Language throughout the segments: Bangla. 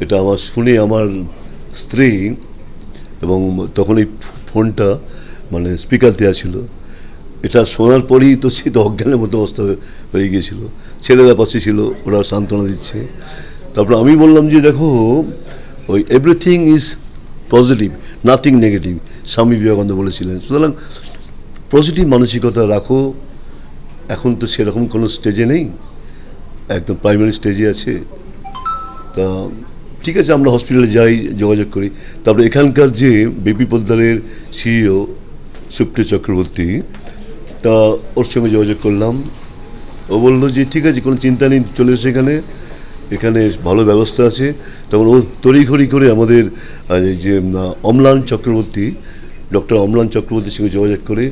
এটা আমার শুনে আমার স্ত্রী এবং তখন এই ফোনটা মানে স্পিকার দেওয়া ছিল। এটা শোনার পরেই তো সে তো অজ্ঞানের মতো অবস্থা হয়ে- হয়ে গিয়েছিল। ছেলেরা পাশে ছিল, ওরা সান্ত্বনা দিচ্ছে। তারপর আমি বললাম যে, দেখো, ওই everything is positive nothing negative Swami Vivekananda বলেছিলেন। সুতরাং পজিটিভ মানসিকতা রাখো, এখন তো সেরকম কোনো স্টেজে নেই। একদম প্রাইমারি স্টেজে আছে। তা ঠিক আছে, আমরা হসপিটালে যাই, যোগাযোগ করি। তারপরে এখানকার যে বিপি পোদ্দারের সিইও সুপ্রিয় চক্রবর্তী, তা ওর সঙ্গে যোগাযোগ করলাম। ও বলল যে, ঠিক আছে, কোনো চিন্তা নেই, চলে এসে এখানে। এখানে ভালো ব্যবস্থা আছে। তখন ও তড়িঘড়ি করে আমাদের যে অম্লান চক্রবর্তী, ডক্টর অম্লান চক্রবর্তীর সঙ্গে যোগাযোগ করে,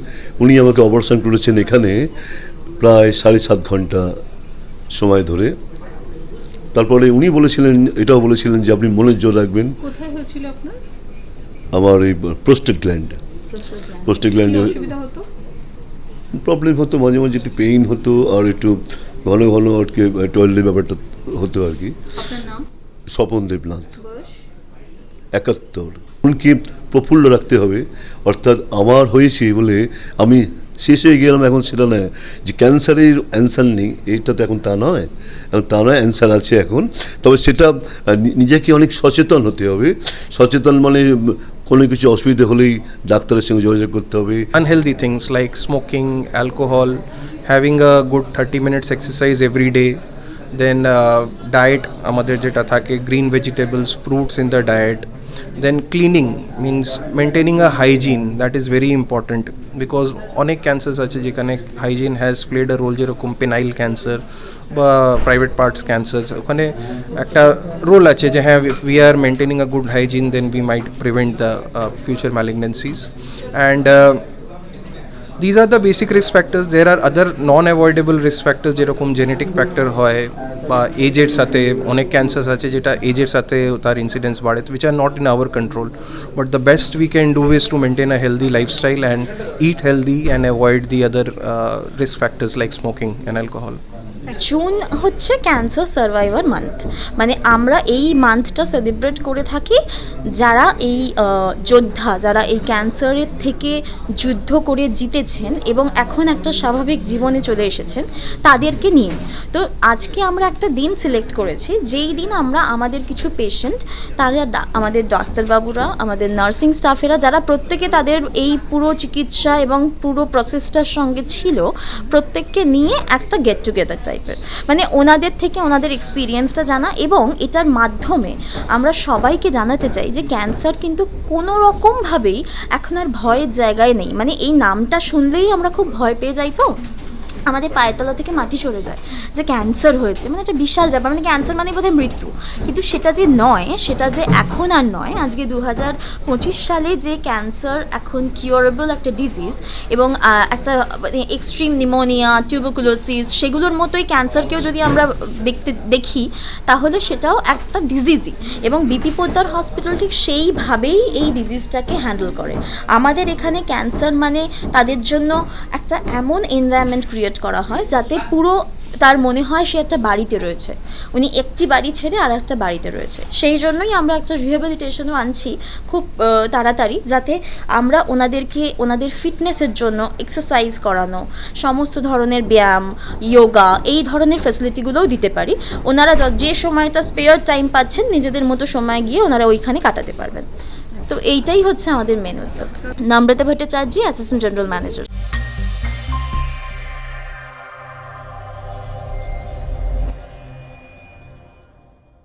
উনি আমাকে অপারেশন করেছেন এখানে প্রায় সাড়ে সাত ঘণ্টা সময় ধরে। তারপরে উনি বলেছিলেন এটাও বলেছিলেন যে আপনি মনের জোর রাখবেন। কোথায় হয়েছিল আপনার? আমার এই prostate gland prostate gland problem হতো? মাঝে মাঝে একটু পেইন হতো আর একটু ঘন ঘন আর কি টয়লেটের ব্যাপারটা হতো আর কি। স্বপন দেবনাথ। একাত্তর। মনকে প্রফুল্ল রাখতে হবে। অর্থাৎ আমার হয়েছে বলে আমি শেষ হয়ে গেলাম এখন সেটা নয় যে ক্যান্সারের অ্যান্সার নেই এইটা তো এখন তা নয়। এখন তা নয় অ্যান্সার আছে এখন। তবে সেটা নিজেকে অনেক সচেতন হতে হবে। সচেতন মানে কোনো কিছু অসুবিধা হলেই ডাক্তারের সঙ্গে যোগাযোগ করতে হবে। Things like smoking, alcohol, having a good 30 minutes exercise every day, then uh, diet আমাদের যেটা থাকে green vegetables fruits in the diet, then cleaning means maintaining a hygiene that is very important because অনেক ক্যান্সার্স আছে যেখানে hygiene has played a role যেরকম পেনাইল ক্যান্সার বা প্রাইভেট পার্টস ক্যান্সার ওখানে একটা রোল আছে যে হ্যাঁ we are maintaining a good hygiene then we might prevent the future malignancies and these are the basic risk factors there are other non avoidable risk factors যেরকম জেনেটিক ফ্যাক্টর হয় বা এজের সাথে অনেক ক্যান্সার্স আছে যেটা এজের সাথে তার ইনসিডেন্স বাড়ে which are not in our control but the best we can do is to maintain a healthy lifestyle and eat healthy and avoid the other risk factors like smoking and alcohol June হচ্ছে ক্যান্সার সার্ভাইভার মান্থ মানে আমরা এই মান্থটা সেলিব্রেট করে থাকি যারা এই যোদ্ধা, যারা এই ক্যান্সারের থেকে যুদ্ধ করে জিতেছেন এবং এখন একটা স্বাভাবিক জীবনে চলে এসেছেন তাদেরকে নিয়ে। তো আজকে আমরা একটা দিন সিলেক্ট করেছি, যেই দিন আমরা আমাদের কিছু পেশেন্ট তারা আমাদের ডাক্তারবাবুরা, আমাদের নার্সিং স্টাফেরা যারা প্রত্যেকে তাদের এই পুরো চিকিৎসা এবং পুরো প্রসেসটার সঙ্গে ছিল, প্রত্যেককে নিয়ে একটা গেট টুগেদার টাইপের মানে ওনাদের থেকে ওনাদের এক্সপিরিয়েন্সটা জানা এবং এটার মাধ্যমে আমরা সবাইকে জানাতে চাই যে ক্যান্সার কিন্তু কোনো রকমভাবেই এখন আর ভয়ের জায়গায় নেই। মানে এই নামটা শুনলেই আমরা খুব ভয় পেয়ে যাই তো? আমাদের পায়ের তলা থেকে মাটি সরে যায়, যে ক্যান্সার হয়েছে। মানে একটা বিশাল ব্যাপার মানে ক্যান্সার মানে বোধহয় মৃত্যু। কিন্তু সেটা যে নয়, সেটা যে এখন আর নয়, আজকে দু হাজার পঁচিশ সালে যে ক্যান্সার এখন কিউরেবল একটা ডিজিজ এবং একটা এক্সট্রিম নিমোনিয়া টিউবাকুলোসিস সেগুলোর মতোই ক্যান্সারকেও যদি আমরা দেখতে, দেখি, তাহলে সেটাও একটা ডিজিজই এবং বিপি পোদ্দার হসপিটাল ঠিক সেইভাবেই এই ডিজিজটাকে হ্যান্ডেল করে। আমাদের এখানে ক্যান্সার মানে তাদের জন্য একটা এমন এনভায়রনমেন্ট ক্রিয়েট করা হয় যাতে পুরো তার মনে হয় সে একটা বাড়িতে রয়েছে। উনি একটি বাড়ি ছেড়ে আর একটা বাড়িতে রয়েছে। সেই জন্যই আমরা একটা রিহেবিলিটেশনও আনছি খুব তাড়াতাড়ি যাতে আমরা ওনাদেরকে, ওনাদের ফিটনেসের জন্য এক্সারসাইজ করানো, সমস্ত ধরনের ব্যায়াম যোগা এই ধরনের ফ্যাসিলিটিগুলোও দিতে পারি। ওনারা যে সময়টা স্পেয়ার টাইম পাচ্ছেন, নিজেদের মতো সময় গিয়ে ওনারা ওইখানে কাটাতে পারবেন। তো এইটাই হচ্ছে আমাদের মেন উদ্যোগ। নম্রতা ভট্টাচার্য অ্যাসিস্ট্যান্ট জেনারেল ম্যানেজার